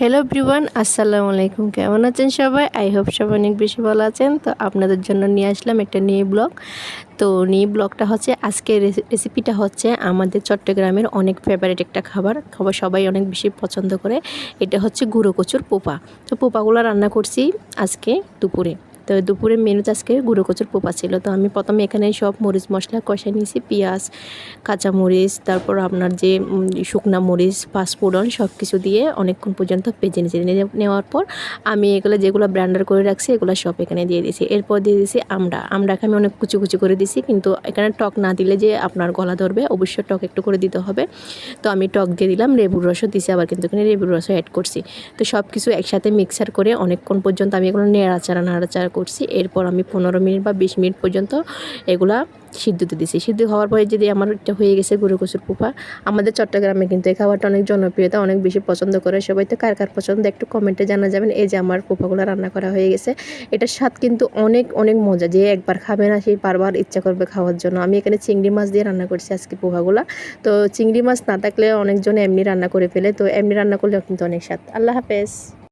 Hello ব্রিওয়ান আসসালামু আলাইকুম কেমন আছেন সবাই? আই হোপ সবাই অনেক বেশি ভালো আছেন। তো আপনাদের জন্য নিয়ে আসলাম একটা নিয়ে ব্লগ তো নিয়ে ব্লগটা হচ্ছে আজকের রেসিপিটা হচ্ছে আমাদের চট্টগ্রামের অনেক ফেভারিট একটা খাবার। খাবার সবাই অনেক বেশি পছন্দ করে। এটা হচ্ছে গুঁড়ো কচুর পোপা। তো পোপাগুলো রান্না করছি আজকে দুপুরে। তো দুপুরে মেনুতে আজকে গুঁড়ো কচুর পোপা ছিল। তো আমি প্রথমে এখানে সব মরিচ মশলা কষাই নিয়েছি, পেঁয়াজ, কাঁচা মরিচ, তারপর আপনার যে শুকনা মরিচ, পাঁচফোড়ন সব কিছু দিয়ে অনেকক্ষণ পর্যন্ত ভেজে নিয়েছি। নেওয়ার পর আমি এগুলো যেগুলো ব্র্যান্ডার করে রাখছি, এগুলো সব এখানে দিয়ে দিয়েছি। এরপর দিয়ে দিয়েছি আমড়া। আমড়াকে আমি অনেক কুচি কুচি করে দিয়েছি, কিন্তু এখানে টক না দিলে যে আপনার গলা ধরবে, অবশ্যই টক একটু করে দিতে হবে। তো আমি টক দিয়ে দিলাম, লেবুর রসও দিয়েছি, আবার কিন্তু এখানে লেবুর রসও অ্যাড করছি। তো সব কিছু একসাথে মিক্সার করে অনেকক্ষণ পর্যন্ত আমি এগুলো নেড়াচাড়া, নাড়াচাড়া করছি। এরপর আমি পনেরো মিনিট বা বিশ মিনিট পর্যন্ত এগুলা সিদ্ধতে দিছি। সিদ্ধ হওয়ার পরে যদি আমার এটা হয়ে গেছে গুঁড়ো কচুর আমাদের চট্টগ্রামে কিন্তু এই খাবারটা অনেক জনপ্রিয়তা, অনেক বেশি পছন্দ করে। সবাই তো কার কার পছন্দ একটু কমেন্টে জানা যাবেন। এই যে আমার পোপাগুলো রান্না করা হয়ে গেছে। এটার স্বাদ কিন্তু অনেক অনেক মজা। যে একবার খাবে না, সেই বারবার ইচ্ছা করবে খাওয়ার জন্য। আমি এখানে চিংড়ি মাছ দিয়ে রান্না করছি আজকে পোহাগুলো তো চিংড়ি মাছ না থাকলে অনেকজন এমনি রান্না করে ফেলে। তো এমনি রান্না করলেও কিন্তু অনেক স্বাদ। আল্লাহ হাফেজ।